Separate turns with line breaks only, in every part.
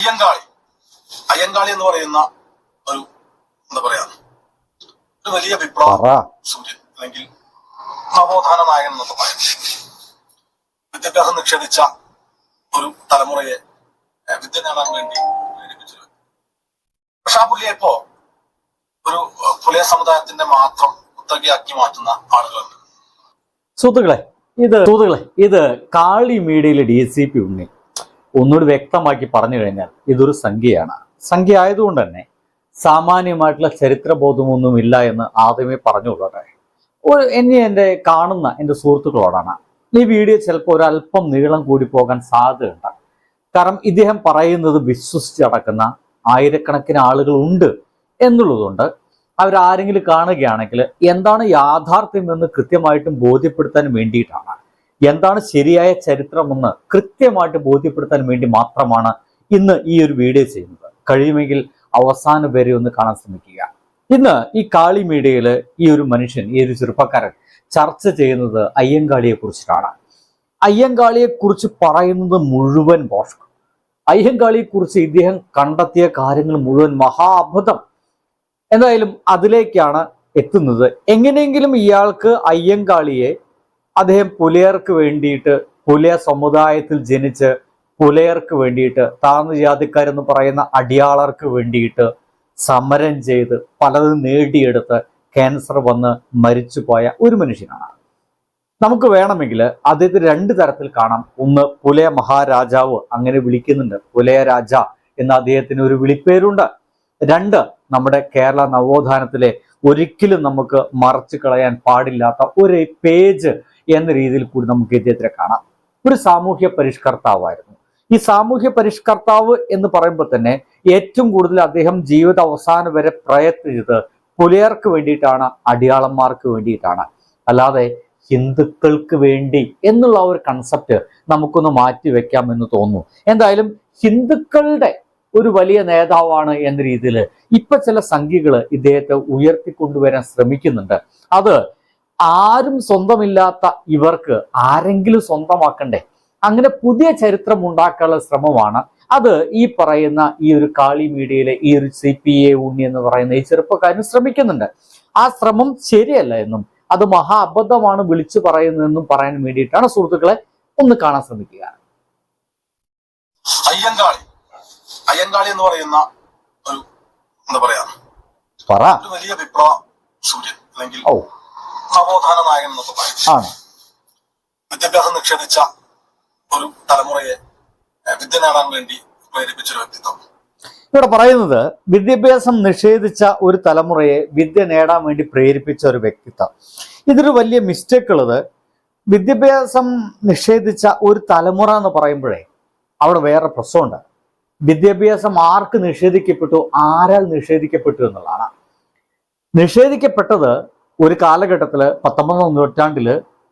അയ്യങ്കാളി. അയ്യങ്കാളി എന്ന് പറയുന്ന ഒരു എന്താ പറയാ ഒരു വലിയ വിപ്ലവ സൂര്യൻ അല്ലെങ്കിൽ നവോത്ഥാന നായകൻ എന്നൊക്കെ പറയാം. വിദ്യാഭ്യാസം നിക്ഷേപിച്ച ഒരു തലമുറയെ വിദ്യ നേടാൻ വേണ്ടി. പക്ഷെ ആ പുള്ളിയെ ഇപ്പോ ഒരു പുലിയ പുലയ സമുദായത്തിന്റെ മാത്രം കുത്തകയാക്കി മാറ്റുന്ന ആളുകളുണ്ട്.
സുഹൃത്തുക്കളെ ഇത് സുഹൃത്തുക്കളെ ഇത് കാളി മീഡിയയിലെ D S C P Unni. ഒന്നുകൂടി വ്യക്തമാക്കി പറഞ്ഞു കഴിഞ്ഞാൽ ഇതൊരു സംഖ്യയാണ്. സംഖ്യ ആയതുകൊണ്ട് തന്നെ സാമാന്യമായിട്ടുള്ള ചരിത്രബോധമൊന്നും ഇല്ല എന്ന് ആദ്യമേ പറഞ്ഞുകൊള്ളട്ടെ. ഒരു എന്നെ എന്റെ കാണുന്ന എന്റെ സുഹൃത്തുക്കളോടാണ്. ഈ വീഡിയോ ചിലപ്പോൾ ഒരല്പം നീളം കൂടി പോകാൻ സാധ്യതയുണ്ട്. കാരണം ഇദ്ദേഹം പറയുന്നത് വിശ്വസിച്ച് നടക്കുന്ന ആയിരക്കണക്കിന് ആളുകൾ ഉണ്ട് എന്നുള്ളതുകൊണ്ട് അവരാരെങ്കിലും കാണുകയാണെങ്കിൽ എന്താണ് യാഥാർത്ഥ്യം എന്ന് കൃത്യമായിട്ടും ബോധ്യപ്പെടുത്താൻ വേണ്ടിയിട്ടാണ്. എന്താണ് ശരിയായ ചരിത്രമെന്ന് കൃത്യമായിട്ട് ബോധ്യപ്പെടുത്താൻ വേണ്ടി മാത്രമാണ് ഇന്ന് ഈ ഒരു വീഡിയോ ചെയ്യുന്നത്. കഴിയുമെങ്കിൽ അവസാനം വരെ ഒന്ന് കാണാൻ ശ്രമിക്കുക. ഇന്ന് ഈ കാളി മീഡിയയിൽ ഈ ഒരു മനുഷ്യൻ ഈ ഒരു ചെറുപ്പക്കാരൻ ചർച്ച ചെയ്യുന്നത് അയ്യങ്കാളിയെ കുറിച്ചിട്ടാണ്. അയ്യങ്കാളിയെ കുറിച്ച് പറയുന്നത് മുഴുവൻ മോശം അയ്യങ്കാളിയെ കുറിച്ച് ഇദ്ദേഹം കണ്ടെത്തിയ കാര്യങ്ങൾ മുഴുവൻ മഹാ അബദ്ധം എന്തായാലും അതിലേക്കാണ് എത്തുന്നത്. എങ്ങനെയെങ്കിലും ഇയാൾക്ക് അയ്യങ്കാളിയെ അദ്ദേഹം പുലയർക്ക് വേണ്ടിയിട്ട് പുലയ സമുദായത്തിൽ ജനിച്ച് പുലയർക്ക് വേണ്ടിയിട്ട് താഴ്ന്ന ജാതിക്കാരെന്ന് പറയുന്ന അടിയാളർക്ക് വേണ്ടിയിട്ട് സമരം ചെയ്ത് പലതും നേടിയെടുത്ത് ക്യാൻസർ വന്ന് മരിച്ചുപോയ ഒരു മനുഷ്യനാണ്. നമുക്ക് വേണമെങ്കിൽ അദ്ദേഹത്തെ രണ്ട് തരത്തിൽ കാണാം. ഒന്ന് പുലയ മഹാരാജാവ് അങ്ങനെ വിളിക്കുന്നുണ്ട്. പുലയ രാജ എന്ന അദ്ദേഹത്തിന് ഒരു വിളിപ്പേരുണ്ട്. രണ്ട് നമ്മുടെ കേരള നവോത്ഥാനത്തിലെ ഒരിക്കലും നമുക്ക് മറച്ചു കളയാൻ പാടില്ലാത്ത ഒരു പേജ് എന്ന രീതിയിൽ കൂടി നമുക്ക് ഇദ്ദേഹത്തിനെ കാണാം. ഒരു സാമൂഹ്യ പരിഷ്കർത്താവായിരുന്നു. ഈ സാമൂഹ്യ പരിഷ്കർത്താവ് എന്ന് പറയുമ്പോൾ തന്നെ ഏറ്റവും കൂടുതൽ അദ്ദേഹം ജീവിത അവസാനം വരെ പ്രയത്നിച്ചത് പുലയർക്ക് വേണ്ടിയിട്ടാണ് അടിയാളന്മാർക്ക് വേണ്ടിയിട്ടാണ്. അല്ലാതെ ഹിന്ദുക്കൾക്ക് വേണ്ടി എന്നുള്ള ഒരു കൺസെപ്റ്റ് നമുക്കൊന്ന് മാറ്റി വെക്കാം എന്ന് തോന്നുന്നു. എന്തായാലും ഹിന്ദുക്കളുടെ ഒരു വലിയ നേതാവാണ് എന്ന രീതിയിൽ ഇപ്പൊ ചില സംഖ്യകൾ ഇദ്ദേഹത്തെ ഉയർത്തിക്കൊണ്ടുവരാൻ ശ്രമിക്കുന്നുണ്ട്. അത് ആരും സ്വന്തമില്ലാത്ത ഇവർക്ക് ആരെങ്കിലും സ്വന്തമാക്കണ്ടേ? അങ്ങനെ പുതിയ ചരിത്രം ഉണ്ടാക്കാനുള്ള ശ്രമമാണ്. അത് ഈ പറയുന്ന ഈ ഒരു കാളി മീഡിയയിലെ ഈ ഒരു സി പി എ ഉണ്ണി എന്ന് പറയുന്ന ഈ ചെറുപ്പക്കാരൻ ശ്രമിക്കുന്നുണ്ട്. ആ ശ്രമം ശരിയല്ല എന്നും അത് മഹാ അബദ്ധമാണ് വിളിച്ചു പറയുന്നതെന്നും പറയാൻ വേണ്ടിയിട്ടാണ് സുഹൃത്തുക്കളെ ഒന്ന് കാണാൻ ശ്രമിക്കുക.
അയ്യങ്കാളി. അയ്യങ്കാളി എന്ന് പറയുന്ന ഒരു എന്താ പറയാ?
പറ.
വലിയ വിപ്ലവ സൂര്യൻ അല്ലെങ്കിൽ നവോത്ഥാന നായകൻ എന്നൊക്കെ പറയും വിദ്യാഭ്യാസം നിക്ഷേപിച്ച ഒരു തലമുറയെ വിദ്യ നേടാൻ വേണ്ടി പ്രേരിപ്പിച്ചൊരു വ്യക്തിത്വം.
ഇവിടെ പറയുന്നത് വിദ്യാഭ്യാസം നിഷേധിച്ച ഒരു തലമുറയെ വിദ്യ നേടാൻ വേണ്ടി പ്രേരിപ്പിച്ച ഒരു വ്യക്തിത്വം. ഇതൊരു വലിയ മിസ്റ്റേക്ക് ഉള്ളത്. വിദ്യാഭ്യാസം നിഷേധിച്ച ഒരു തലമുറ എന്ന് പറയുമ്പോഴേ അവിടെ വേറെ പ്രശ്നമുണ്ട്. വിദ്യാഭ്യാസം ആർക്ക് നിഷേധിക്കപ്പെട്ടു ആരാൽ നിഷേധിക്കപ്പെട്ടു എന്നുള്ളതാണ്. നിഷേധിക്കപ്പെട്ടത് ഒരു കാലഘട്ടത്തിൽ പത്തൊമ്പതാം നൂറ്റാണ്ടിൽ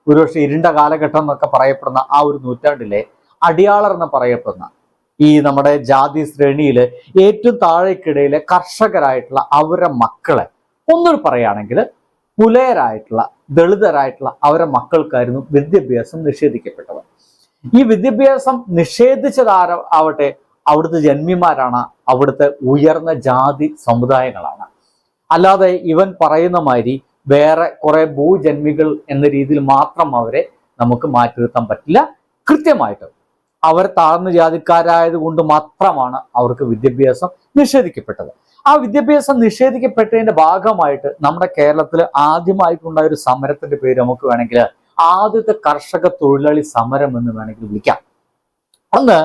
ഒരുപക്ഷെ ഇരുണ്ട കാലഘട്ടം എന്നൊക്കെ പറയപ്പെടുന്ന ആ ഒരു നൂറ്റാണ്ടിലെ അടിയാളർ എന്ന് പറയപ്പെടുന്ന ഈ നമ്മുടെ ജാതി ശ്രേണിയിൽ ഏറ്റവും താഴേക്കിടയിലെ കർഷകരായിട്ടുള്ള അവരുടെ മക്കളെ ഒന്നൊരു പറയുകയാണെങ്കിൽ പുലയരായിട്ടുള്ള ദളിതരായിട്ടുള്ള അവരുടെ മക്കൾക്കായിരുന്നു വിദ്യാഭ്യാസം നിഷേധിക്കപ്പെട്ടത്. ഈ വിദ്യാഭ്യാസം നിഷേധിച്ചതാര ആവട്ടെ? അവിടുത്തെ ജന്മിമാരാണ് അവിടുത്തെ ഉയർന്ന ജാതി സമുദായങ്ങളാണ്. അല്ലാതെ ഇവൻ പറയുന്ന മാതിരി വേറെ കുറെ ഭൂജന്മികൾ എന്ന രീതിയിൽ മാത്രം അവരെ നമുക്ക് മാറ്റി നിർത്താൻ പറ്റില്ല. കൃത്യമായിട്ട് അവർ താഴ്ന്ന ജാതിക്കാരായത് കൊണ്ട് മാത്രമാണ് അവർക്ക് വിദ്യാഭ്യാസം നിഷേധിക്കപ്പെട്ടത്. ആ വിദ്യാഭ്യാസം നിഷേധിക്കപ്പെട്ടതിന്റെ ഭാഗമായിട്ട് നമ്മുടെ കേരളത്തിൽ ആദ്യമായിട്ടുണ്ടായ ഒരു സമരത്തിന്റെ പേര് നമുക്ക് വേണമെങ്കിൽ ആദ്യത്തെ കർഷക തൊഴിലാളി സമരം എന്ന് വേണമെങ്കിൽ വിളിക്കാം. അന്ന്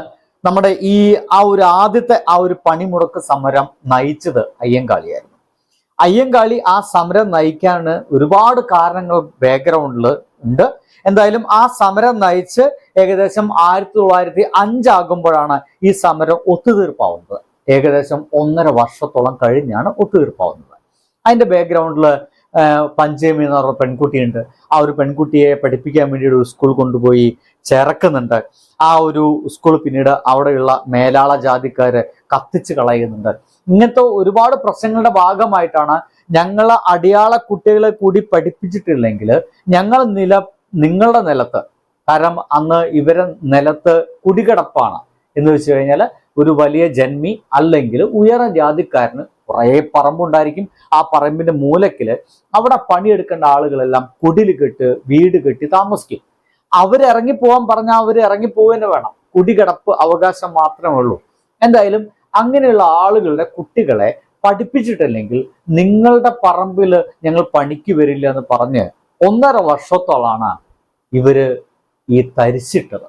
നമ്മുടെ ഈ ആ ഒരു ആദ്യത്തെ ആ ഒരു പണിമുടക്ക് സമരം നയിച്ചത് അയ്യങ്കാളിയായിരുന്നു. അയ്യങ്കാളി ആ സമരം നയിക്കാൻ ഒരുപാട് കാരണങ്ങൾ ബാക്ക്ഗ്രൗണ്ടിൽ ഉണ്ട്. എന്തായാലും ആ സമരം നയിച്ച് ഏകദേശം ആയിരത്തി തൊള്ളായിരത്തി അഞ്ചാകുമ്പോഴാണ് ഈ സമരം ഒത്തുതീർപ്പാവുന്നത്. ഏകദേശം ഒന്നര വർഷത്തോളം കഴിഞ്ഞാണ് ഒത്തുതീർപ്പാവുന്നത്. അതിന്റെ ബാക്ക്ഗ്രൗണ്ടിൽ പഞ്ചമി എന്ന് പറഞ്ഞ പെൺകുട്ടിയുണ്ട്. ആ ഒരു പെൺകുട്ടിയെ പഠിപ്പിക്കാൻ വേണ്ടി ഒരു സ്കൂൾ കൊണ്ടുപോയി ചേർക്കുന്നുണ്ട്. ആ ഒരു സ്കൂൾ പിന്നീട് അവിടെയുള്ള മേലാള ജാതിക്കാര് കത്തിച്ച് കളയുന്നുണ്ട്. ഇങ്ങനത്തെ ഒരുപാട് പ്രശ്നങ്ങളുടെ ഭാഗമായിട്ടാണ് ഞങ്ങളെ അടിയാള കുട്ടികളെ കൂടി പഠിപ്പിച്ചിട്ടില്ലെങ്കിൽ ഞങ്ങൾ നില നിങ്ങളുടെ നിലത്ത് കാരണം അന്ന് ഇവരെ നിലത്ത് കുടികിടപ്പാണ്. എന്ന് വെച്ച് കഴിഞ്ഞാൽ ഒരു വലിയ ജന്മി അല്ലെങ്കിൽ ഉയർന്ന ജാതിക്കാരന് കുറേ പറമ്പുണ്ടായിരിക്കും. ആ പറമ്പിന്റെ മൂലക്കിൽ അവിടെ പണിയെടുക്കേണ്ട ആളുകളെല്ലാം കുടിൽ കെട്ട് വീട് കെട്ടി താമസിക്കും. അവരിറങ്ങി പോകാൻ പറഞ്ഞാൽ അവർ ഇറങ്ങി തന്നെ വേണം. കുടികിടപ്പ് അവകാശം മാത്രമേ ഉള്ളൂ. എന്തായാലും അങ്ങനെയുള്ള ആളുകളുടെ കുട്ടികളെ പഠിപ്പിച്ചിട്ടില്ലെങ്കിൽ നിങ്ങളുടെ പറമ്പിൽ ഞങ്ങൾ പണിക്ക് വരില്ല എന്ന് പറഞ്ഞ് ഒന്നര വർഷത്തോളാണ് ഇവർ ഈ തരിച്ചിട്ടത്.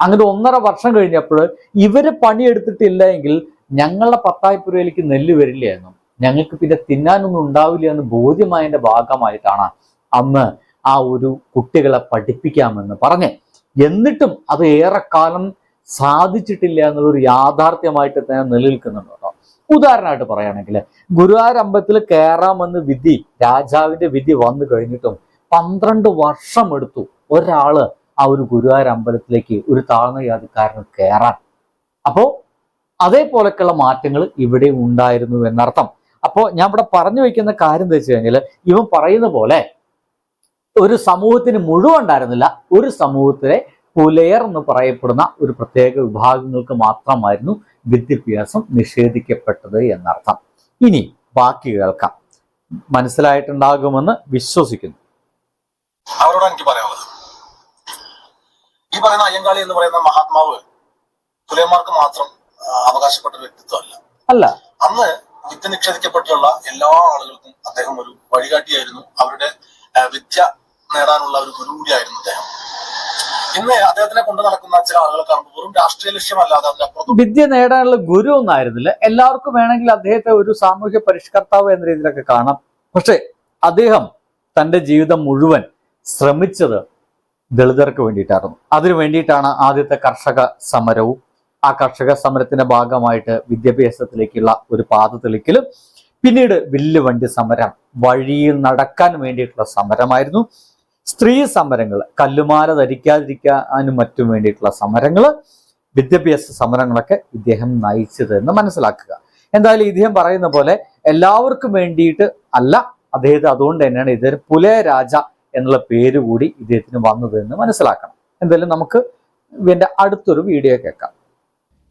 അങ്ങനെ ഒന്നര വർഷം കഴിഞ്ഞപ്പോൾ ഇവർ പണിയെടുത്തിട്ടില്ല എങ്കിൽ ഞങ്ങളുടെ പത്തായിപ്പുരയിലേക്ക് നെല്ല് വരില്ല എന്നും ഞങ്ങൾക്ക് പിന്നെ തിന്നാനൊന്നും ഉണ്ടാവില്ല എന്ന് ബോധ്യമായതിന്റെ ഭാഗമായിട്ടാണ് അന്ന് ആ ഒരു കുട്ടികളെ പഠിപ്പിക്കാമെന്ന് പറഞ്ഞ്. എന്നിട്ടും അത് ഏറെക്കാലം സാധിച്ചിട്ടില്ല എന്നുള്ളൊരു യാഥാർത്ഥ്യമായിട്ട് തന്നെ നിലനിൽക്കുന്നുണ്ട്? ഉദാഹരണമായിട്ട് പറയുകയാണെങ്കിൽ ഗുരുവായൂർ അമ്പലത്തിൽ കയറാമെന്ന് വിധി രാജാവിന്റെ വിധി വന്നു കഴിഞ്ഞിട്ടും പന്ത്രണ്ട് വർഷം എടുത്തു ഒരാൾ ആ ഒരു ഗുരുവായൂർ അമ്പലത്തിലേക്ക് ഒരു താഴ്ന്ന ജാതിക്കാരന് കയറാൻ. അപ്പോ അതേപോലൊക്കെയുള്ള മാറ്റങ്ങൾ ഇവിടെ ഉണ്ടായിരുന്നു എന്നർത്ഥം. അപ്പോ ഞാൻ ഇവിടെ പറഞ്ഞു വയ്ക്കുന്ന കാര്യം എന്താ വെച്ച് കഴിഞ്ഞാൽ ഇവൻ പറയുന്ന പോലെ ഒരു സമൂഹത്തിന് മുഴുവൻ ഉണ്ടായിരുന്നില്ല ഒരു സമൂഹത്തിലെ പുലയർ എന്ന് പറയപ്പെടുന്ന ഒരു പ്രത്യേക വിഭാഗങ്ങൾക്ക് മാത്രമായിരുന്നു വിദ്യാഭ്യാസം നിഷേധിക്കപ്പെട്ടത് എന്നർത്ഥം. ഇനി ബാക്കി കേൾക്കാം. മനസ്സിലായിട്ടുണ്ടാകുമെന്ന് വിശ്വസിക്കുന്നു.
അവരോട് എനിക്ക് പറയാനുള്ളത്. ഈ പറയുന്ന അയ്യങ്കാളി എന്ന് പറയുന്ന മഹാത്മാവ് പുലയന്മാർക്ക് മാത്രം അവകാശപ്പെട്ട വ്യക്തിത്വമല്ല.
അല്ല.
അന്ന് വിദ്യ നിഷേധിക്കപ്പെട്ടുള്ള എല്ലാ ആളുകൾക്കും അദ്ദേഹം ഒരു വഴികാട്ടിയായിരുന്നു. അവരുടെ വിദ്യ നേടാനുള്ള ഒരു ഗുരു കൂടിയായിരുന്നു അദ്ദേഹം. അദ്ദേഹത്തിനെ കൊണ്ടു നടക്കുന്ന
വിദ്യ നേടാനുള്ള ഗുരു ഒന്നായിരുന്നില്ല എല്ലാവർക്കും വേണമെങ്കിൽ അദ്ദേഹത്തെ ഒരു സാമൂഹ്യ പരിഷ്കർത്താവ് എന്ന രീതിയിലൊക്കെ കാണാം. പക്ഷെ അദ്ദേഹം തന്റെ ജീവിതം മുഴുവൻ ശ്രമിച്ചത് ദളിതർക്ക് വേണ്ടിയിട്ടായിരുന്നു. അതിനു വേണ്ടിയിട്ടാണ് ആദ്യത്തെ കർഷക സമരവും. ആ കർഷക സമരത്തിന്റെ ഭാഗമായിട്ട് വിദ്യാഭ്യാസത്തിലേക്കുള്ള ഒരു പാത തെളിക്കലും. പിന്നീട് വില്ലുവണ്ടി സമരം വഴിയിൽ നടക്കാൻ വേണ്ടിയിട്ടുള്ള സമരമായിരുന്നു. സ്ത്രീ സമരങ്ങൾ കല്ലുമാല ധരിക്കാതിരിക്കാനും മറ്റും വേണ്ടിയിട്ടുള്ള സമരങ്ങൾ വിദ്യാഭ്യാസ സമരങ്ങളൊക്കെ ഇദ്ദേഹം നയിച്ചത് എന്ന് മനസ്സിലാക്കുക. എന്തായാലും ഇദ്ദേഹം പറയുന്ന പോലെ എല്ലാവർക്കും വേണ്ടിയിട്ട് അല്ല അദ്ദേഹത്തെ അതുകൊണ്ട് തന്നെയാണ് ഇദ്ദേഹം പുലയരാജ എന്നുള്ള പേര് കൂടി ഇദ്ദേഹത്തിന് വന്നത് എന്ന് മനസ്സിലാക്കണം. എന്തായാലും നമുക്ക് ഇതിന്റെ അടുത്തൊരു വീഡിയോ കേൾക്കാം.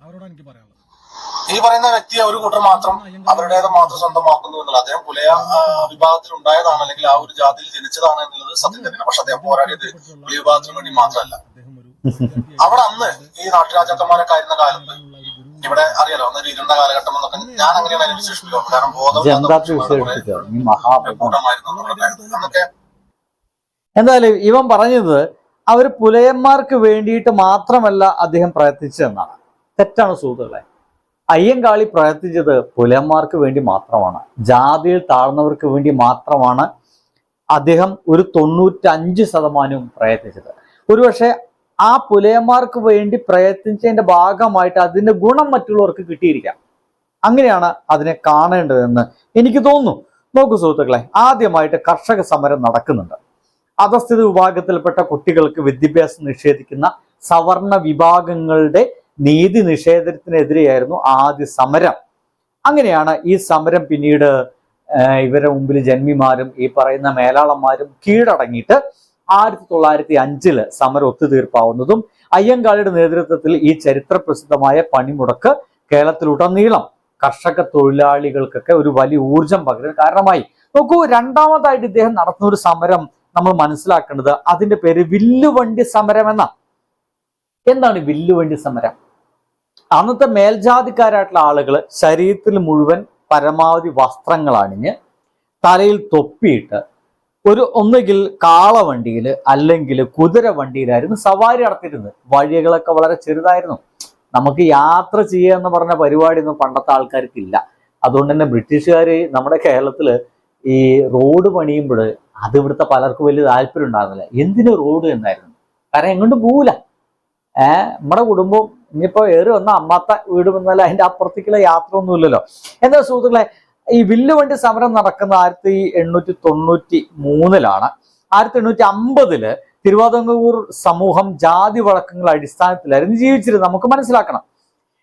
അവരോട് എനിക്ക് പറയാനുള്ളത്.
ഈ പറയുന്ന വ്യക്തിയെ ഒരു കൂട്ടർ മാത്രം അവരുടേത് മാത്രം സ്വന്തമാക്കുന്നു എന്നുള്ളത് അദ്ദേഹം പുലയ ഉണ്ടായതാണ് അല്ലെങ്കിൽ ആ ഒരു ജാതിയിൽ ജനിച്ചതാണ് എന്നുള്ളത് സത്യം തന്നെയാണ്. പക്ഷെ അദ്ദേഹം പോരാടിയത് പുലയ വിഭാഗത്തിന് വേണ്ടി മാത്രമല്ല. അവിടെ അന്ന് ഈ നാട്ടുരാജാക്കന്മാരൊക്കെ ആയിരുന്ന കാലത്ത് ഇവിടെ അറിയാലോ അന്ന് ഇരുണ്ട കാലഘട്ടം എന്നൊക്കെ ഞാൻ അങ്ങനെയാണ് അതിനെ വിശേഷിപ്പിക്കുന്നത്. കാരണം ബോധം. അന്നൊക്കെ
എന്തായാലും ഇവൻ പറഞ്ഞത് അവർ പുലയന്മാർക്ക് വേണ്ടിയിട്ട് മാത്രമല്ല അദ്ദേഹം പ്രയത്നിച്ചതെന്നാണ്. തെറ്റാണ് സുഹൃത്തുക്കളെ. അയ്യങ്കാളി പ്രവർത്തിച്ചത് പുലന്മാർക്ക് വേണ്ടി മാത്രമാണ്. ജാതിയിൽ താഴ്ന്നവർക്ക് വേണ്ടി മാത്രമാണ് അദ്ദേഹം ഒരു തൊണ്ണൂറ്റഞ്ച് ശതമാനവും പ്രയത്നിച്ചത്. ഒരുപക്ഷെ ആ പുലയന്മാർക്ക് വേണ്ടി പ്രയത്നിച്ചതിന്റെ ഭാഗമായിട്ട് അതിന്റെ ഗുണം മറ്റുള്ളവർക്ക് കിട്ടിയിരിക്കാം. അങ്ങനെയാണ് അതിനെ കാണേണ്ടതെന്ന് എനിക്ക് തോന്നുന്നു. നോക്കൂ സുഹൃത്തുക്കളെ ആദ്യമായിട്ട് കർഷക സമരം നടക്കുന്നുണ്ട്. അധസ്ഥിത വിഭാഗത്തിൽപ്പെട്ട കുട്ടികൾക്ക് വിദ്യാഭ്യാസം നിഷേധിക്കുന്ന സവർണ വിഭാഗങ്ങളുടെ നീതി നിഷേധത്തിനെതിരെയായിരുന്നു ആദ്യ സമരം. അങ്ങനെയാണ് ഈ സമരം പിന്നീട് ഇവരുടെ മുമ്പിൽ ജന്മിമാരും ഈ പറയുന്ന മേലാളന്മാരും കീഴടങ്ങിയിട്ട് ആയിരത്തി തൊള്ളായിരത്തി അഞ്ചിൽ സമരം ഒത്തുതീർപ്പാവുന്നതും അയ്യങ്കാളിയുടെ നേതൃത്വത്തിൽ ഈ ചരിത്ര പ്രസിദ്ധമായ പണിമുടക്ക് കേരളത്തിലുടനീളം കർഷക തൊഴിലാളികൾക്കൊക്കെ ഒരു വലിയ ഊർജം പകരാൻ കാരണമായി. നോക്കൂ രണ്ടാമതായിട്ട് ഇദ്ദേഹം നടത്തുന്ന ഒരു സമരം നമ്മൾ മനസ്സിലാക്കേണ്ടത് അതിന്റെ പേര് വില്ലുവണ്ടി സമരം എന്ന എന്താണ് വില്ലുവണ്ടി സമരം? അന്നത്തെ മേൽജാതിക്കാരായിട്ടുള്ള ആളുകൾ ശരീരത്തിൽ മുഴുവൻ പരമാവധി വസ്ത്രങ്ങൾ അണിഞ്ഞ് തലയിൽ തൊപ്പിയിട്ട് ഒരു ഒന്നുകിൽ കാളവണ്ടിയിൽ അല്ലെങ്കിൽ കുതിര വണ്ടിയിലായിരുന്നു സവാരി നടത്തിയിരുന്നത്. വഴികളൊക്കെ വളരെ ചെറുതായിരുന്നു. നമുക്ക് യാത്ര ചെയ്യുക എന്ന് പറഞ്ഞ പരിപാടിയൊന്നും പണ്ടത്തെ ആൾക്കാർക്കില്ല അതുകൊണ്ട് തന്നെ ബ്രിട്ടീഷുകാർ നമ്മുടെ കേരളത്തിൽ ഈ റോഡ് പണിയുമ്പോൾ അത് ഇവിടുത്തെ പലർക്കും വലിയ താല്പര്യം ഉണ്ടാകുന്നില്ല എന്തിനു റോഡ് എന്നായിരുന്നു? കാരണം എങ്ങോട്ടും പോവില്ല ഏഹ് നമ്മുടെ കുടുംബം ഇനിയിപ്പോ ഏറി വന്ന അമ്മാത്ത വീട് വന്നാൽ അതിന്റെ അപ്പുറത്തേക്കുള്ള യാത്ര ഒന്നുമില്ലല്ലോ എന്താ സുഹൃത്തുക്കളെ ഈ വില്ലുവണ്ടി സമരം നടക്കുന്ന ആയിരത്തി എണ്ണൂറ്റി തൊണ്ണൂറ്റി മൂന്നിലാണ്. ആയിരത്തി എണ്ണൂറ്റി അമ്പതിൽ തിരുവാതിരൂർ സമൂഹം ജാതി വഴക്കങ്ങളുടെ അടിസ്ഥാനത്തിലായിരുന്നു ജീവിച്ചിരുന്നത്. നമുക്ക് മനസ്സിലാക്കണം.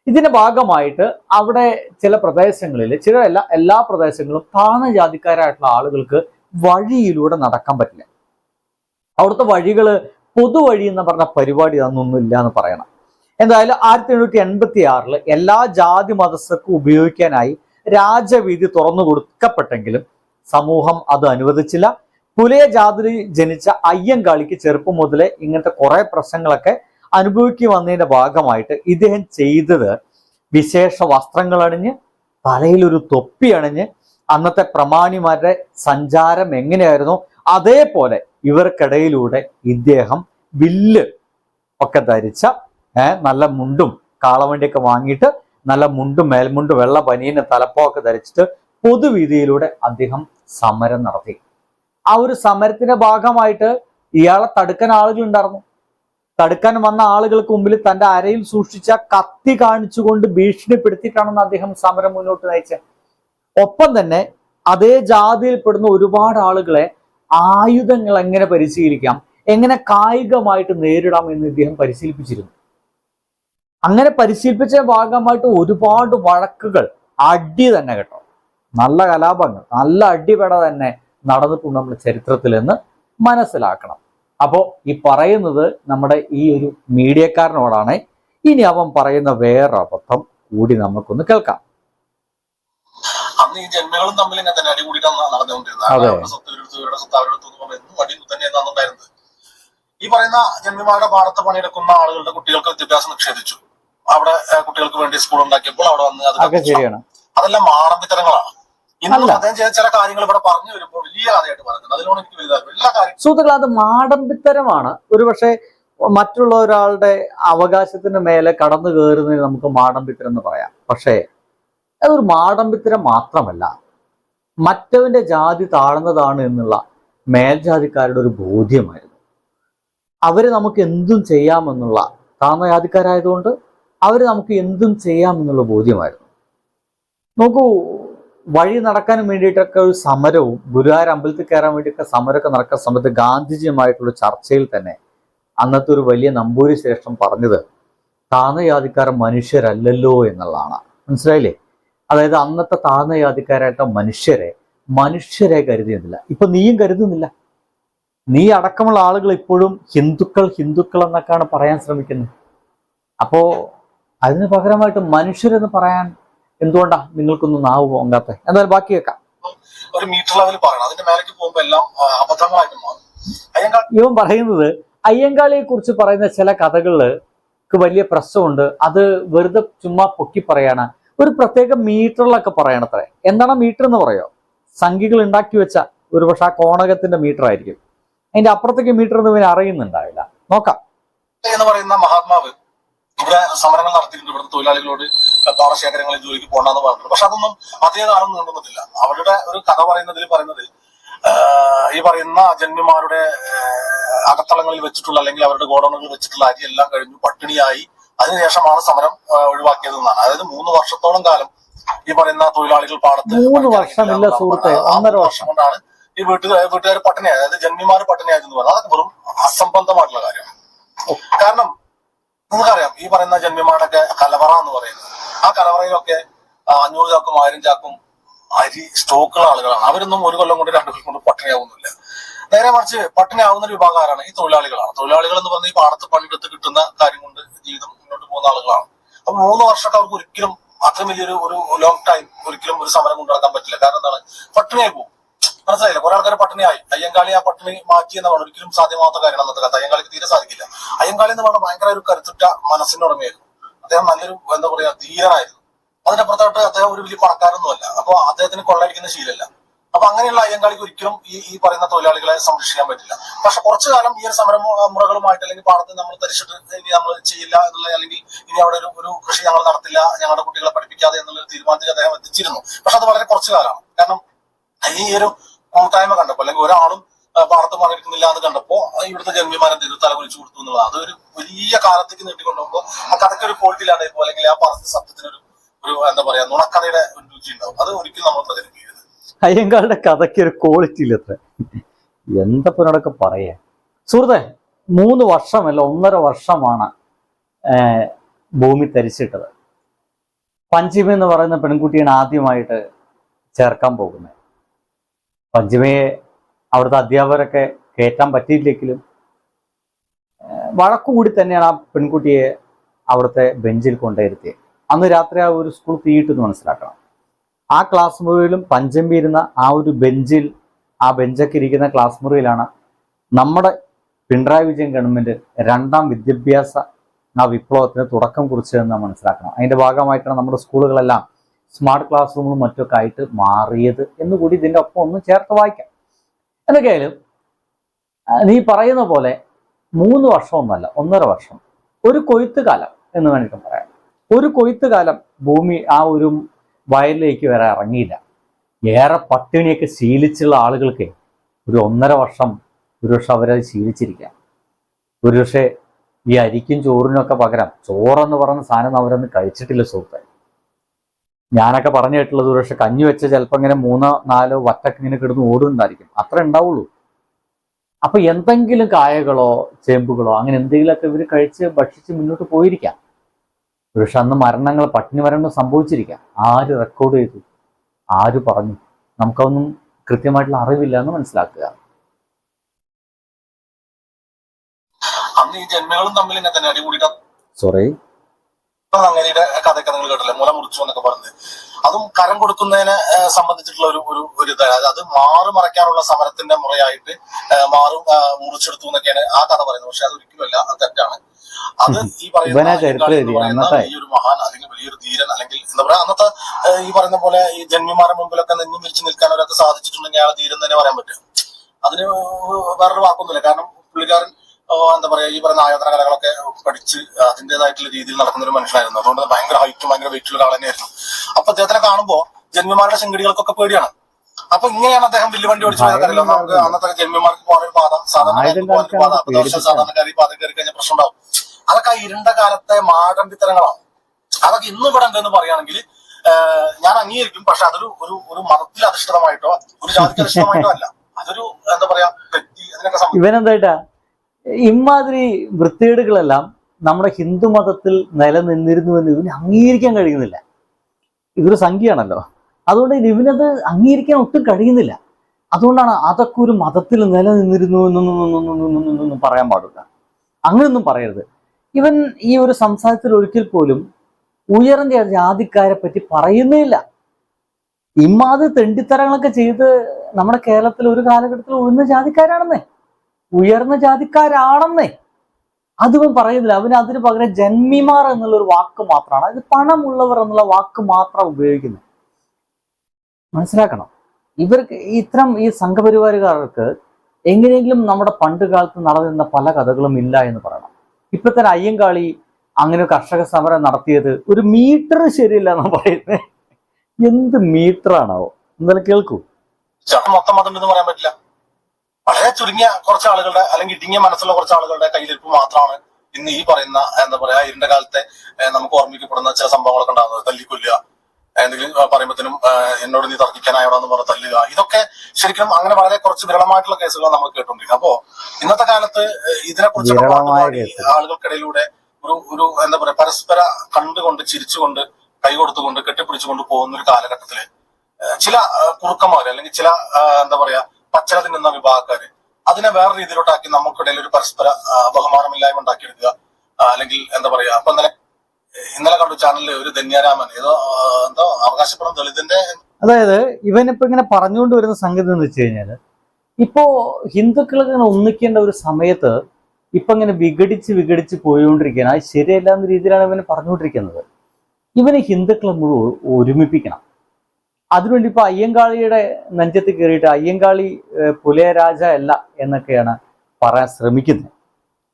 ഇതിന്റെ ഭാഗമായിട്ട് അവിടെ ചില പ്രദേശങ്ങളിൽ ചില എല്ലാ എല്ലാ പ്രദേശങ്ങളും താഴ്ന്ന ജാതിക്കാരായിട്ടുള്ള ആളുകൾക്ക് വഴിയിലൂടെ നടക്കാൻ പറ്റില്ല. അവിടുത്തെ വഴികൾ പൊതുവഴി എന്ന് പറഞ്ഞ പരിപാടി അതൊന്നും ഇല്ല എന്ന് പറയണം. എന്തായാലും ആയിരത്തി എണ്ണൂറ്റി എൺപത്തി ആറിൽ എല്ലാ ജാതി മതസ്ഥർക്കും ഉപയോഗിക്കാനായി രാജവീതി തുറന്നു കൊടുക്കപ്പെട്ടെങ്കിലും സമൂഹം അത് അനുവദിച്ചില്ല. പുലയ ജാതിയിൽ ജനിച്ച അയ്യങ്കാളിക്ക് ചെറുപ്പം മുതലേ ഇങ്ങനത്തെ കുറെ പ്രശ്നങ്ങളൊക്കെ അനുഭവിക്കു വന്നതിന്റെ ഭാഗമായിട്ട് ഇദ്ദേഹം ചെയ്തത് വിശേഷ വസ്ത്രങ്ങൾ അണിഞ്ഞ് ഒരു തൊപ്പി അണിഞ്ഞ് അന്നത്തെ പ്രമാണിമാരുടെ സഞ്ചാരം എങ്ങനെയായിരുന്നു അതേപോലെ ഇവർക്കിടയിലൂടെ ഇദ്ദേഹം വില്ല് ഒക്കെ ധരിച്ച നല്ല മുണ്ടും കാളവണ്ടിയൊക്കെ വാങ്ങിയിട്ട് നല്ല മുണ്ടും മേൽമുണ്ടും വെള്ള പനീനെ തലപ്പമൊക്കെ ധരിച്ചിട്ട് പൊതുവീതിയിലൂടെ അദ്ദേഹം സമരം നടത്തി. ആ ഒരു സമരത്തിന്റെ ഭാഗമായിട്ട് ഇയാളെ തടുക്കാൻ ആളുകൾ ഉണ്ടായിരുന്നു തടുക്കാൻ വന്ന ആളുകൾക്ക് മുമ്പിൽ തന്റെ അരയിൽ സൂക്ഷിച്ച കത്തി കാണിച്ചുകൊണ്ട് ഭീഷണിപ്പെടുത്തിയിട്ടാണെന്ന് അദ്ദേഹം സമരം മുന്നോട്ട് നയിച്ചത്. ഒപ്പം തന്നെ അതേ ജാതിയിൽപ്പെടുന്ന ഒരുപാട് ആളുകളെ ആയുധങ്ങൾ എങ്ങനെ പരിശീലിക്കാം എങ്ങനെ കായികമായിട്ട് നേരിടാം എന്ന് ഇദ്ദേഹം പരിശീലിപ്പിച്ചിരുന്നു. അങ്ങനെ പരിശീലിപ്പിച്ച ഭാഗമായിട്ട് ഒരുപാട് വഴക്കുകൾ. അടി തന്നെ കേട്ടോ. നല്ല കലാപങ്ങൾ നല്ല അടിപെട തന്നെ നടന്നിട്ടുണ്ട് നമ്മുടെ ചരിത്രത്തിൽ എന്ന് മനസ്സിലാക്കണം. അപ്പോൾ ഈ പറയുന്നത് നമ്മുടെ ഈ ഒരു മീഡിയക്കാരനോടാണ്. ഇനി അവൻ പറയുന്ന വേറെ അബദ്ധം കൂടി നമുക്കൊന്ന് കേൾക്കാം.
അന്ന് ഈ ജന്മകളും തമ്മിൽ ഇങ്ങനെ തന്നെ അടി കൂടിയിട്ടാണ് നടന്നുകൊണ്ടിരുന്നത്.
അതെ.
അവരുടെ സ്വത്ത് ഇവരുടെ ഇവരുടെ സ്വത്ത് അവരുടെ സ്വത്ത് എന്ന് അടി തന്നെയാണ് ഈ പറയുന്ന ജന്മിമാരുടെ പാടത്ത് പണിയെടുക്കുന്ന ആളുകളുടെ കുട്ടികൾക്ക് വിദ്യാഭ്യാസം നിഷേധിച്ചു. അവിടെ കുട്ടികൾക്ക് വേണ്ടി സ്കൂൾ ഉണ്ടാക്കിയപ്പോൾ അവിടെ വന്ന് അത്
അതൊക്കെ ശരിയാണ്.
അതെല്ലാം മാറമ്പിത്തരങ്ങളാണ് ഇന്നും
അല്ല.
അദ്ദേഹം ചെയ്ത ചില കാര്യങ്ങൾ ഇവിടെ പറഞ്ഞു വരുമ്പോൾ വലിയ കഥയായിട്ട് പറയുന്നത് അതിനോട് എനിക്ക് വലുതാക്കും എല്ലാ കാര്യങ്ങളും
സുഹൃത്തുക്കൾ അത് മാടമ്പിത്തരമാണ്. ഒരുപക്ഷെ മറ്റുള്ള ഒരാളുടെ അവകാശത്തിന് മേലെ കടന്നു കയറുന്നതിന് നമുക്ക് മാടമ്പിത്തരം എന്ന് പറയാം. പക്ഷേ അതൊരു മാടമ്പിത്തരം മാത്രമല്ല. മറ്റവന്റെ ജാതി താഴ്ന്നതാണ് എന്നുള്ള മേൽജാതിക്കാരുടെ ഒരു ബോധ്യമായിരുന്നു. അവർ നമുക്ക് എന്തും ചെയ്യാമെന്നുള്ള താഴ്ന്ന ജാതിക്കാരായതുകൊണ്ട് അവർ നമുക്ക് എന്തും ചെയ്യാം എന്നുള്ള ബോധ്യമായിരുന്നു. നോക്കൂ വഴി നടക്കാനും വേണ്ടിയിട്ടൊക്കെ ഒരു സമരവും ഗുരുവായൂർ അമ്പലത്തിൽ കയറാൻ വേണ്ടിയൊക്കെ സമരമൊക്കെ നടക്കുന്ന സമയത്ത് ഗാന്ധിജിയുമായിട്ടുള്ള ചർച്ചയിൽ തന്നെ അന്നത്തെ ഒരു വലിയ നമ്പൂരി ശ്രേഷ്ഠം പറഞ്ഞത് താഴ്ന്ന ജാതിക്കാർ മനുഷ്യരല്ലല്ലോ എന്നുള്ളതാണ്. മനസ്സിലായില്ലേ? അതായത് അന്നത്തെ താഴ്ന്ന ജാതിക്കാരായിട്ട് മനുഷ്യരെ മനുഷ്യരെ കരുതിയിരുന്നില്ല. ഇപ്പൊ നീയും കരുതുന്നില്ല. നീ അടക്കമുള്ള ആളുകൾ ഇപ്പോഴും ഹിന്ദുക്കൾ ഹിന്ദുക്കൾ എന്നൊക്കെയാണ് പറയാൻ ശ്രമിക്കുന്നത്. അപ്പോ അതിന് പകരമായിട്ട് മനുഷ്യരെന്ന് പറയാൻ എന്തുകൊണ്ടാ നിങ്ങൾക്കൊന്നും നാവ് പോകാത്ത എന്നാൽ ബാക്കി വെക്കാം.
ഒരു മീറ്റർ ലെവൽ പറയണം. അതിന്റെ മേലേക്ക് പോകുമ്പോൾ എല്ലാം അബദ്ധങ്ങളായിട്ട് മാറും.
ഇവൻ പറയുന്നത് അയ്യങ്കാളിയെ കുറിച്ച് പറയുന്ന ചില കഥകൾക്ക് വലിയ പ്രശ്നമുണ്ട്. അത് വെറുതെ ചുമ്മാ പൊക്കി പറയാണ്. ഒരു പ്രത്യേക മീറ്ററിലൊക്കെ പറയണത്രേ. എന്താണ് മീറ്റർ എന്ന് പറയോ? സംഖ്യകൾ ഉണ്ടാക്കി വെച്ച ഒരു പക്ഷെ ആ കോണകത്തിന്റെ മീറ്റർ ആയിരിക്കും. അതിന്റെ അപ്പുറത്തേക്ക് മീറ്റർ എന്ന് ഇവന് അറിയുന്നുണ്ടാവില്ല. നോക്കാം.
എന്ന് പറയുന്ന മഹാത്മാവ് ഇവിടെ സമരങ്ങൾ നടത്തിയിട്ടുണ്ട്. ഇവിടുത്തെ തൊഴിലാളികളോട് പാറശേഖരങ്ങളിൽ ജോലിക്ക് പോകണമെന്ന് പറഞ്ഞിട്ടുണ്ട്. പക്ഷെ അതൊന്നും അതേതാണെന്ന് കാലം നീണ്ടുന്നില്ല അവരുടെ ഒരു കഥ പറയുന്നതിൽ പറയുന്നത് ഈ പറയുന്ന ജന്മിമാരുടെ അകത്തളങ്ങളിൽ വെച്ചിട്ടുള്ള അല്ലെങ്കിൽ അവരുടെ ഗോഡൌണുകളിൽ വെച്ചിട്ടുള്ള അരി എല്ലാം കഴിഞ്ഞു പട്ടിണിയായി അതിനുശേഷമാണ് സമരം ഒഴിവാക്കിയതെന്നാണ് അതായത് മൂന്ന് വർഷത്തോളം കാലം ഈ പറയുന്ന തൊഴിലാളികൾ പാടത്ത്
മൂന്ന് വർഷമില്ല സുഹൃത്തെ, ഒന്നര
വർഷം. കൊണ്ടാണ് ഈ വീട്ടുകാർ വീട്ടുകാർ പട്ടിണിയായത്. അതായത് ജന്മിമാർ പട്ടിണിയായതെന്ന് പറഞ്ഞത് അതൊക്കെ വെറും അസംബന്ധമായിട്ടുള്ള കാര്യമാണ് കാരണം നിങ്ങൾക്കറിയാം ഈ പറയുന്ന ജന്മിമാരുടെയൊക്കെ കലവറ എന്ന് പറയുന്നത്. ആ കലവറയിലൊക്കെ അഞ്ഞൂറ് ചാക്കും ആയിരം ചാക്കും അരി സ്റ്റോക്കുള്ള ആളുകളാണ്. അവരൊന്നും ഒരു കൊല്ലം കൊണ്ട് രണ്ടു കൊല്ലം കൊണ്ട് പട്ടിണിയാവുന്നില്ല. നേരെ മറിച്ച് പട്ടിണിയാവുന്ന ഒരു വിഭാഗം ആരാണ്? ഈ തൊഴിലാളികളാണ്. തൊഴിലാളികൾ എന്ന് പറഞ്ഞാൽ ഈ പാടത്ത് പണിയെടുത്ത് കിട്ടുന്ന കാര്യം കൊണ്ട് ജീവിതം മുന്നോട്ട് പോകുന്ന ആളുകളാണ്. അപ്പൊ മൂന്ന് വർഷമൊക്കെ അവർക്ക് ഒരിക്കലും അത്രയും വലിയൊരു ഒരു ലോങ് ടൈം ഒരിക്കലും ഒരു സമരം കൊണ്ടുനടക്കാൻ പറ്റില്ല. കാരണം എന്താണ്? പട്ടിണിയായി പോകും. മനസ്സിലായില്ല? കുറെ ആൾക്കാർ പട്ടിണിയായി അയ്യങ്കാളി ആ പട്ടിണി മാറ്റി എന്ന് പറഞ്ഞാൽ ഒരിക്കലും സാധ്യമാവാത്ത കാര്യമാണ് അന്നത്തെ കാലത്ത്. അയ്യങ്കാളിക്ക് തീരെ സാധിക്കില്ല. അയ്യങ്കാളി എന്ന് പറഞ്ഞാൽ ഭയങ്കര ഒരു കരുത്തുറ്റ മനസ്സിന്റെ ഉടമയായിരുന്നു. അദ്ദേഹം നല്ലൊരു എന്താ പറയാ ധീരനായിരുന്നു. അതിനപ്പുറത്തോട്ട് അദ്ദേഹം ഒരു വലിയ പണക്കാരൊന്നുമല്ല. അപ്പൊ അദ്ദേഹത്തിന് കൊള്ളയടിക്കുന്ന ശീലമല്ല. അപ്പൊ അങ്ങനെയുള്ള അയ്യങ്കാളിക്ക് ഒരിക്കലും ഈ ഈ പറയുന്ന തൊഴിലാളികളെ സംരക്ഷിക്കാൻ പറ്റില്ല. പക്ഷെ കുറച്ചു കാലം ഈ ഒരു സമര മുറകളുമായിട്ട് അല്ലെങ്കിൽ പാടത്ത് നമ്മൾ തരിച്ചിട്ട് ഇനി നമ്മൾ ചെയ്യില്ല എന്നുള്ള അല്ലെങ്കിൽ ഇനി അവിടെ ഒരു ഒരു കൃഷി ഞങ്ങൾ നടത്തില്ല ഞങ്ങളുടെ കുട്ടികളെ പഠിപ്പിക്കാതെ എന്നുള്ള തീരുമാനത്തിൽ അദ്ദേഹം എത്തിച്ചിരുന്നു. പക്ഷെ അത് വളരെ കുറച്ചു കാലമാണ്. കാരണം ഈ ഒരു കൂട്ടായ്മ കണ്ടപ്പോ അല്ലെങ്കിൽ ഒരാളും പാടത്ത് പണിയെടുക്കുന്നില്ല എന്ന് കണ്ടപ്പോ ഇവിടുത്തെ ജന്മിമാരെ എന്ത് തല കുലിച്ചു കൊടുത്തു എന്നുള്ളത്. അതൊരു വലിയ കാലത്തേക്ക് നീട്ടിക്കൊണ്ടുപോകുമ്പോൾ ആ കഥയ്ക്ക് ഒരു ക്വാളിറ്റി ഇല്ലാണ്ടായി അല്ലെങ്കിൽ ആ പറഞ്ഞ സത്യത്തിന് ഒരു എന്താ പറയാ നുണക്കഥയുടെ ഒരു രുചി ഉണ്ടാവും. അത് ഒരിക്കലും നമ്മൾ പ്രചരിപ്പിക്കരുത്.
അയ്യങ്കാളുടെ കഥയ്ക്ക് ഒരു ക്വാളിറ്റി ഇല്ലത്ര എന്തപ്പനോടൊക്കെ പറയാ? സുഹൃത്തെ മൂന്ന് വർഷമല്ല ഒന്നര വർഷമാണ് ഭൂമി തരിച്ചിട്ടത് പഞ്ചമി എന്ന് പറയുന്ന പെൺകുട്ടിയാണ് ആദ്യമായിട്ട് ചേർക്കാൻ പോകുന്നത്. പഞ്ചമിയെ അവിടുത്തെ അധ്യാപകരൊക്കെ കയറ്റാൻ പറ്റിയില്ലെങ്കിലും വഴക്കുകൂടി തന്നെയാണ് ആ പെൺകുട്ടിയെ അവിടുത്തെ ബെഞ്ചിൽ കൊണ്ടുവരുത്തിയത്. അന്ന് രാത്രി ആ ഒരു സ്കൂൾ തീയിട്ടെന്ന് മനസ്സിലാക്കണം. ആ ക്ലാസ് മുറിയിലും പഞ്ചമി ഇരുന്ന ആ ഒരു ബെഞ്ചിൽ ആ ബെഞ്ചൊക്കെ ഇരിക്കുന്ന ക്ലാസ് മുറിയിലാണ് നമ്മുടെ പിണറായി വിജയൻ ഗവൺമെന്റ് രണ്ടാം വിദ്യാഭ്യാസ ആ വിപ്ലവത്തിന് തുടക്കം കുറിച്ചതെന്ന് മനസ്സിലാക്കണം. അതിന്റെ ഭാഗമായിട്ടാണ് നമ്മുടെ സ്കൂളുകളെല്ലാം സ്മാർട്ട് ക്ലാസ് റൂമും മറ്റൊക്കെ ആയിട്ട് മാറിയത് എന്ന് കൂടി ഇതിന്റെ ഒപ്പം ഒന്ന് ചേർത്ത് വായിക്കാം. എന്തൊക്കെയായാലും നീ പറയുന്ന പോലെ മൂന്ന് വർഷമൊന്നല്ല ഒന്നര വർഷം ഒരു കൊയ്ത്ത് കാലം എന്ന് വേണമെങ്കിൽ പറയാം. ഒരു കൊയ്ത്ത് കാലം ഭൂമി ആ ഒരു വയലിലേക്ക് വരെ ഇറങ്ങിയില്ല. ഏറെ പട്ടിണിയൊക്കെ ശീലിച്ചുള്ള ആളുകൾക്ക് ഒരു ഒന്നര വർഷം ഒരു പക്ഷെ അവരത് ശീലിച്ചിരിക്കാം. ഒരുപക്ഷെ ഈ അരിക്കും ചോറിനൊക്കെ പകരം ചോറെന്ന് പറഞ്ഞ സാധനം അവരൊന്ന് കഴിച്ചിട്ടില്ല സുഹൃത്തെ. ഞാനൊക്കെ പറഞ്ഞു കേട്ടുള്ളത് ഒരുപക്ഷെ കഞ്ഞി വെച്ച് ചിലപ്പോൾ ഇങ്ങനെ മൂന്നോ നാലോ വറ്റൊക്കെ ഇങ്ങനെ കിടന്ന് ഓടുന്നുണ്ടായിരിക്കും. അത്ര ഉണ്ടാവുള്ളൂ. അപ്പൊ എന്തെങ്കിലും കായകളോ ചേമ്പുകളോ അങ്ങനെ എന്തെങ്കിലുമൊക്കെ ഇവർ കഴിച്ച് ഭക്ഷിച്ച് മുന്നോട്ട് പോയിരിക്കാം. പക്ഷെ അന്ന് മരണങ്ങൾ പട്ടിണി മരണം സംഭവിച്ചിരിക്കാം. ആര് റെക്കോർഡ് ചെയ്തു? ആര് പറഞ്ഞു? നമുക്കൊന്നും കൃത്യമായിട്ടുള്ള അറിവില്ല എന്ന് മനസ്സിലാക്കുക.
അന്ന് ഈ ജന്മികളും തമ്മിൽ ഇങ്ങനെ തന്നെ അടികൂടിയിട്ട്
സോറി
അങ്ങനെയുടെ കഥയൊക്കെ നിങ്ങൾ കേട്ടില്ലേ? മുല മുറിച്ചു എന്നൊക്കെ പറഞ്ഞത് അതും കരം കൊടുക്കുന്നതിനെ സംബന്ധിച്ചിട്ടുള്ള ഒരു ഒരു ഒരു ഇത്. അതായത് അത് മാറി മറയ്ക്കാനുള്ള സമരത്തിന്റെ മുറയായിട്ട് മാറും മുറിച്ചെടുത്തു എന്നൊക്കെയാണ് ആ കഥ പറയുന്നത്. പക്ഷെ അത് ഒരിക്കലുമല്ല അത് തെറ്റാണ്. അത് ഈ പറയുന്ന. ഈ ഒരു മഹാൻ അല്ലെങ്കിൽ വലിയൊരു ധീരൻ അല്ലെങ്കിൽ എന്താ പറയാ അന്നത്തെ ഈ പറയുന്ന പോലെ ഈ ജന്മിമാരുടെ മുമ്പിലൊക്കെ നിന്നു വിരിച്ച് നിൽക്കാൻ അവരൊക്കെ സാധിച്ചിട്ടുണ്ടെങ്കിൽ അയാൾ ധീരൻ തന്നെ പറയാൻ പറ്റും. അതിന് വേറൊരു വാക്കൊന്നുമില്ല. കാരണം പുള്ളിക്കാരൻ ആ, എന്താ പറയാ ഈ പറയുന്ന ആയോധന കലകളൊക്കെ പഠിച്ച് അതിന്റേതായിട്ടുള്ള രീതിയിൽ നടക്കുന്ന ഒരു മനുഷ്യനായിരുന്നു. അതുകൊണ്ട് ഭയങ്കര ഹൈറ്റും ഭയങ്കര വെയിറ്റുള്ള ഒരാൾ തന്നെയായിരുന്നു അപ്പൊ അദ്ദേഹത്തിനെ കാണുമ്പോ ജന്മിമാരുടെ ശൃംഖടികൾക്കൊക്കെ പേടിയാണ്. അപ്പൊ ഇങ്ങനെയാണ് അദ്ദേഹം വില്ലുവണ്ടി ഓടിച്ചു അറിയില്ല നമുക്ക് അന്നത്തെ ജന്മിമാർക്ക് പോകാൻ ഒരു പാത സാധാരണക്കാർക്ക് ഒരു പാത. ദോഷം സാധാരണക്കാർ പാത കയറി കഴിഞ്ഞാൽ പ്രശ്നം ഉണ്ടാവും അതൊക്കെ ആ ഇരുണ്ട കാലത്തെ മാടമ്പിത്തരങ്ങളാണ്. അതൊക്കെ ഇന്ന് ഇവിടെ ഉണ്ടെന്ന് പറയുകയാണെങ്കിൽ ഞാൻ അംഗീകരിക്കും. പക്ഷെ അതൊരു ഒരു ഒരു മതത്തിൽ അധിഷ്ഠിതമായിട്ടോ ഒരു ജാതിക്ക് അധിഷ്ഠിതമായിട്ടോ അല്ല. അതൊരു എന്താ പറയാ വ്യക്തി അതിനൊക്കെ സംബന്ധിച്ച്
ഇമാതിരി വൃത്തികേടുകളെല്ലാം നമ്മുടെ ഹിന്ദു മതത്തിൽ നിലനിന്നിരുന്നുവെന്ന് ഇവന് അംഗീകരിക്കാൻ കഴിയുന്നില്ല. ഇതൊരു സംഖ്യയാണല്ലോ. അതുകൊണ്ട് ഇവനത് അംഗീകരിക്കാൻ ഒട്ടും കഴിയുന്നില്ല. അതുകൊണ്ടാണ് അതൊക്കെ ഒരു മതത്തിൽ നിലനിന്നിരുന്നു എന്നൊന്നും പറയാൻ പാടില്ല. അങ്ങനെയൊന്നും പറയരുത്. ഇവൻ ഈ ഒരു സംസാരത്തിൽ ഒരിക്കൽ പോലും ഉയർന്ന ജാതിക്കാരെ പറ്റി പറയുന്നേയില്ല ഇമ്മാത് തെണ്ടിത്തരങ്ങളൊക്കെ ചെയ്ത് നമ്മുടെ കേരളത്തിൽ ഒരു കാലഘട്ടത്തിൽ ഉയർന്ന ജാതിക്കാരാണെന്നേ. ഉയർന്ന ജാതിക്കാരാണെന്നേ. അതും പറയുന്നില്ല അവന് അതിന് പകരം ജന്മിമാർ എന്നുള്ള ഒരു വാക്ക് മാത്രമാണ്. അത് പണമുള്ളവർ എന്നുള്ള വാക്ക് മാത്രം ഉപയോഗിക്കുന്നത്. മനസ്സിലാക്കണം. ഇവർക്ക് ഇത്തരം ഈ സംഘപരിവാരുകാർക്ക് എങ്ങനെയെങ്കിലും നമ്മുടെ പണ്ട് കാലത്ത് നടന്നിരുന്ന പല കഥകളും ഇല്ല എന്ന് പറയണം. ഇപ്പൊ തന്നെ അയ്യങ്കാളി അങ്ങനെ കർഷക സമരം നടത്തിയത് ഒരു മീറ്റർ ശരിയില്ല എന്ന് പറയുന്നത് എന്ത് മീറ്റർ ആണാവോ എന്നാലും കേൾക്കൂ
മൊത്തം മതമുണ്ടെന്ന് പറയാൻ പറ്റില്ല. വളരെ ചുരുങ്ങിയ കുറച്ച് ആളുകളുടെ അല്ലെങ്കിൽ ഇടുങ്ങിയ മനസ്സുള്ള കുറച്ച് ആളുകളുടെ കയ്യിലിരിപ്പ് മാത്രമാണ് ഇന്ന് ഈ പറയുന്ന എന്താ പറയാ ഇരുണ്ട കാലത്തെ നമുക്ക് ഓർമ്മിക്കപ്പെടുന്ന ചില സംഭവങ്ങളൊക്കെ ഉണ്ടാകുന്നത്. തല്ലിക്കൊല്ലുക. എന്തെങ്കിലും പറയുമ്പോഴത്തേനും എന്നോട് നീ തർക്കിക്കാനായോടാന്ന് പറഞ്ഞ തല്ലുക. ഇതൊക്കെ ശരിക്കും അങ്ങനെ വളരെ കുറച്ച് വിരളമായിട്ടുള്ള കേസുകൾ നമ്മൾ കേട്ടോണ്ടിരിക്കും അപ്പോ ഇന്നത്തെ കാലത്ത്
ഇതിനെക്കുറിച്ച്.
ആളുകൾക്കിടയിലൂടെ ഒരു ഒരു എന്താ പറയാ പരസ്പര കണ്ടുകൊണ്ട് ചിരിച്ചുകൊണ്ട് കൈ കൊടുത്തുകൊണ്ട് കെട്ടിപ്പിടിച്ചുകൊണ്ട് പോകുന്ന ഒരു കാലഘട്ടത്തിൽ ചില കുറുക്കന്മാർ കുറുക്കന്മാര് അല്ലെങ്കിൽ ചില എന്താ പറയാ പച്ചല തിന്നുന്ന വിഭാഗക്കാര് അതിനെ വേറെ രീതിയിലോട്ടാക്കി നമുക്കിടയിൽ ഒരു പരസ്പര ബഹുമാനമില്ലായ്മ ഉണ്ടാക്കിയെടുക്കുക. അല്ലെങ്കിൽ എന്താ പറയാ അപ്പൊ ഇന്നലെ ഇന്നലെ കണ്ടു ചാനലിൽ ഒരു ധന്യാരാമൻ ഏതോ എന്തോ അവകാശപ്പെടുന്ന ദളിതിന്റെ
അതായത് ഇവനിപ്പോ ഇങ്ങനെ പറഞ്ഞുകൊണ്ട് വരുന്ന സംഗതി എന്ന് വെച്ച് കഴിഞ്ഞാൽ ഇപ്പോ ഹിന്ദുക്കളൊക്കെ ഇങ്ങനെ ഒന്നിക്കേണ്ട ഒരു സമയത്ത് ഇപ്പൊ ഇങ്ങനെ വിഘടിച്ച് വിഘടിച്ച് പോയിക്കൊണ്ടിരിക്കുകയാണ് അത് ശരിയല്ല എന്ന രീതിയിലാണ് ഇവന് പറഞ്ഞുകൊണ്ടിരിക്കുന്നത്. ഇവന് ഹിന്ദുക്കളെ മുഴുവൻ ഒരുമിപ്പിക്കണം. അതിനുവേണ്ടി ഇപ്പൊ അയ്യങ്കാളിയുടെ നെഞ്ചത്ത് കയറിയിട്ട് അയ്യങ്കാളി പുലയരാജ അല്ല എന്നൊക്കെയാണ് പറയാൻ ശ്രമിക്കുന്നത്.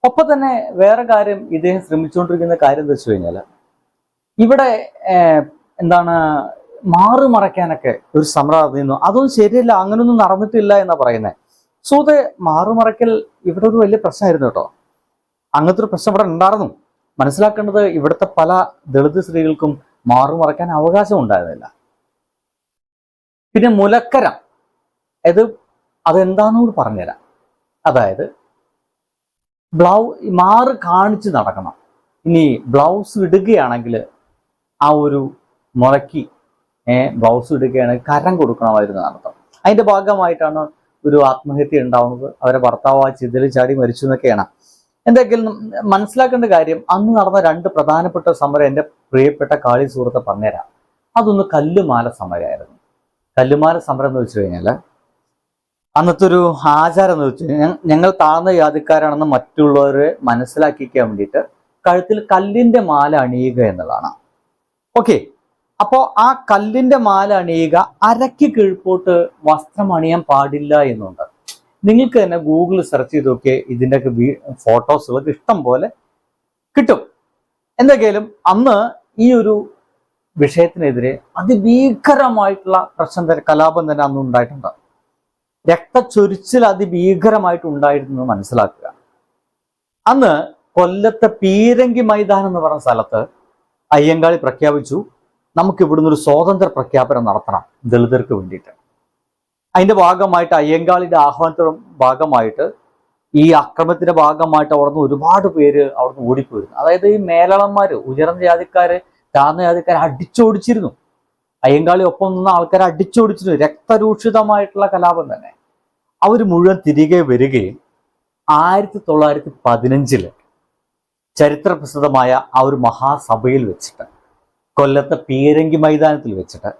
ഒപ്പം തന്നെ വേറെ കാര്യം ഇദ്ദേഹം ശ്രമിച്ചുകൊണ്ടിരിക്കുന്ന കാര്യം എന്താ വെച്ച് കഴിഞ്ഞാൽ ഇവിടെ എന്താണ് മാറി മറയ്ക്കാനൊക്കെ ഒരു സമരം നടന്നിരുന്നു. അതൊന്നും ശരിയല്ല അങ്ങനൊന്നും നടന്നിട്ടില്ല എന്നാ പറയുന്നത് സോ അത് മാറുമറയ്ക്കൽ ഇവിടെ ഒരു വലിയ പ്രശ്നമായിരുന്നു കേട്ടോ. അങ്ങനത്തെ ഒരു പ്രശ്നം ഇവിടെ ഉണ്ടായിരുന്നു. മനസ്സിലാക്കേണ്ടത് ഇവിടുത്തെ പല ദളിത് സ്ത്രീകൾക്കും മാറുമറയ്ക്കാൻ അവകാശം ഉണ്ടായിരുന്നില്ല. പിന്നെ മുലക്കര. അത് അതെന്താണെന്ന് പറഞ്ഞുതരാം. അതായത് ബ്ലൗ മാറ് കാണിച്ച് നടക്കണം. ഇനി ബ്ലൗസ് ഇടുകയാണെങ്കിൽ ആ ഒരു മുളക്കി ബ്ലൗസ് ഇടുകയാണെങ്കിൽ കരം കൊടുക്കണമായിരുന്നു അർത്ഥം അതിന്റെ ഭാഗമായിട്ടാണ് ഒരു ആത്മഹത്യ ഉണ്ടാവുന്നത്. അവരെ ഭർത്താവ് ആ ചിതൽ ചാടി മരിച്ചു എന്നൊക്കെയാണ്. എന്തെങ്കിലും മനസ്സിലാക്കേണ്ട കാര്യം അന്ന് നടന്ന രണ്ട് പ്രധാനപ്പെട്ട സമരം എന്റെ പ്രിയപ്പെട്ട കാളി സുഹൃത്തെ പറഞ്ഞുതരാം. അതൊന്ന് കല്ലുമാല സമരമായിരുന്നു. കല്ലുമാല സമരം എന്ന് വെച്ച് കഴിഞ്ഞാൽ അന്നത്തെ ഒരു ആചാരം എന്ന് വെച്ച് കഴിഞ്ഞാൽ ഞങ്ങൾ താഴ്ന്ന ജാതിക്കാരാണെന്ന് മറ്റുള്ളവരെ മനസ്സിലാക്കിക്കാൻ വേണ്ടിയിട്ട് കഴുത്തിൽ കല്ലിന്റെ മാല അണിയുക എന്നുള്ളതാണ്. ഓക്കെ. അപ്പോൾ ആ കല്ലിന്റെ മാല അണിയുക അരയ്ക്ക് കീഴ്പോട്ട് വസ്ത്രം അണിയാൻ പാടില്ല എന്നുണ്ട്. നിങ്ങൾക്ക് തന്നെ ഗൂഗിളിൽ സെർച്ച് ചെയ്ത് നോക്കിയാൽ ഇതിന്റെയൊക്കെ വീ ഫോട്ടോസുകളൊക്കെ ഇഷ്ടം പോലെ കിട്ടും. എന്തൊക്കെയാലും അന്ന് ഈ ഒരു വിഷയത്തിനെതിരെ അതിഭീകരമായിട്ടുള്ള പ്രശ്നം തന്നെ കലാപം തന്നെ അന്ന് ഉണ്ടായിട്ടുണ്ട്. രക്തച്ചൊരിച്ചിൽ അതിഭീകരമായിട്ട് ഉണ്ടായിരുന്നു മനസ്സിലാക്കുക. അന്ന് കൊല്ലത്തെ പീരങ്കി മൈതാനം എന്ന് പറഞ്ഞ സ്ഥലത്ത് അയ്യങ്കാളി പ്രഖ്യാപിച്ചു നമുക്ക് ഇവിടുന്ന് ഒരു സ്വാതന്ത്ര്യ പ്രഖ്യാപനം നടത്തണം ദളിതർക്ക് വേണ്ടിയിട്ട്. അതിന്റെ ഭാഗമായിട്ട് അയ്യങ്കാളിയുടെ ആഹ്വാനത്തിന്റെ ഭാഗമായിട്ട് ഈ അക്രമത്തിന്റെ ഭാഗമായിട്ട് അവിടുന്ന് ഒരുപാട് പേര് അവിടുന്ന് ഓടിപ്പോയിരുന്നു. അതായത് ഈ മേലളന്മാര് ഉയർന്ന ജാതിക്കാര് താഴ്ന്ന ജാതിക്കാരെ അടിച്ചോടിച്ചിരുന്നു? അയ്യങ്കാളി ഒപ്പം നിന്ന ആൾക്കാരെ അടിച്ചോടിച്ചിരുന്നു. രക്തരൂക്ഷിതമായിട്ടുള്ള കലാപം തന്നെ. അവർ മുഴുവൻ തിരികെ വരികയും ആയിരത്തി തൊള്ളായിരത്തി പതിനഞ്ചിൽ ചരിത്ര പ്രസിദ്ധമായ ആ ഒരു മഹാസഭയിൽ വെച്ചിട്ട് കൊല്ലത്തെ പീരങ്കി മൈതാനത്തിൽ വെച്ചിട്ട്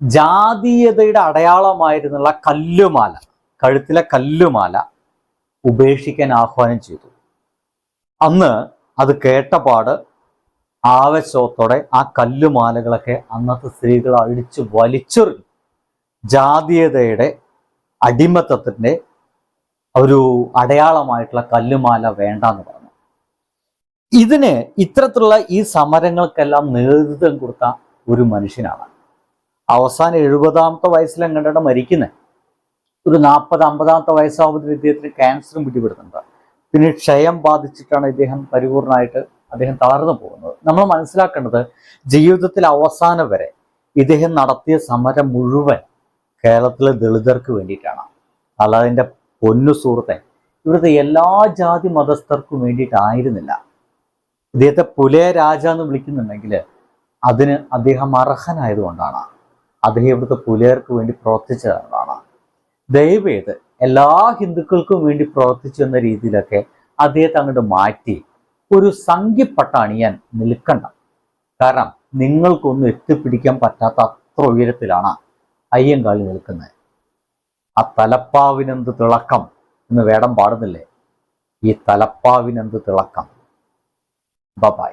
ജാതീയതയുടെ അടയാളമായിരുന്നുള്ള കല്ലുമാല കഴുത്തിലെ കല്ലുമാല ഉപേക്ഷിക്കാൻ ആഹ്വാനം ചെയ്തു. അന്ന് അത് കേട്ടപാട് ആവശ്യത്തോടെ ആ കല്ലുമാലകളൊക്കെ അന്നത്തെ സ്ത്രീകൾ അടിച്ച് വലിച്ചെറിഞ്ഞു. ജാതീയതയുടെ അടിമത്തത്തിന്റെ ഒരു അടയാളമായിട്ടുള്ള കല്ലുമാല വേണ്ടെന്ന് പറഞ്ഞു. ഇതിന് ഇത്തരത്തിലുള്ള ഈ സമരങ്ങൾക്കെല്ലാം നേതൃത്വം കൊടുത്ത ഒരു മനുഷ്യനാണ്. അവസാനം എഴുപതാമത്തെ വയസ്സിൽ എങ്ങനെയാണ് മരിക്കുന്നത് ഒരു നാൽപ്പത് അമ്പതാമത്തെ വയസ്സാകുമ്പോൾ ഇദ്ദേഹത്തിന് ക്യാൻസറും പിടിപെടുന്നുണ്ട്. പിന്നെ ക്ഷയം ബാധിച്ചിട്ടാണ് ഇദ്ദേഹം പരിപൂർണമായിട്ട് അദ്ദേഹം തളർന്നു പോകുന്നത്. നമ്മൾ മനസ്സിലാക്കേണ്ടത് ജീവിതത്തിൽ അവസാനം വരെ ഇദ്ദേഹം നടത്തിയ സമരം മുഴുവൻ കേരളത്തിലെ ദളിതർക്ക് വേണ്ടിയിട്ടാണ്. അല്ലാതെ പൊന്നു സുഹൃത്തെ ഇവിടുത്തെ എല്ലാ ജാതി മതസ്ഥർക്കും വേണ്ടിയിട്ടായിരുന്നില്ല. ഇദ്ദേഹത്തെ പുലേ രാജ എന്ന് വിളിക്കുന്നുണ്ടെങ്കിൽ അതിന് അദ്ദേഹം അർഹനായതുകൊണ്ടാണ് അദ്ദേഹം ഇവിടുത്തെ പുലയർക്ക് വേണ്ടി പ്രവർത്തിച്ചതാണ് ദയവേത് എല്ലാ ഹിന്ദുക്കൾക്കും വേണ്ടി പ്രവർത്തിച്ചു എന്ന രീതിയിലൊക്കെ അദ്ദേഹത്തെ അങ്ങോട്ട് മാറ്റി. ഒരു സംഖ്യപ്പട്ട അണിയാൻ നിൽക്കണ്ട. കാരണം നിങ്ങൾക്കൊന്നും എത്തിപ്പിടിക്കാൻ പറ്റാത്ത അത്ര ഉയരത്തിലാണ് അയ്യങ്കാളി നിൽക്കുന്നത്. ആ തലപ്പാവിനെന്ത് തിളക്കം എന്ന് വേടം പാടുന്നില്ലേ? ഈ തലപ്പാവിനെന്ത് തിളക്കം? ബബായ്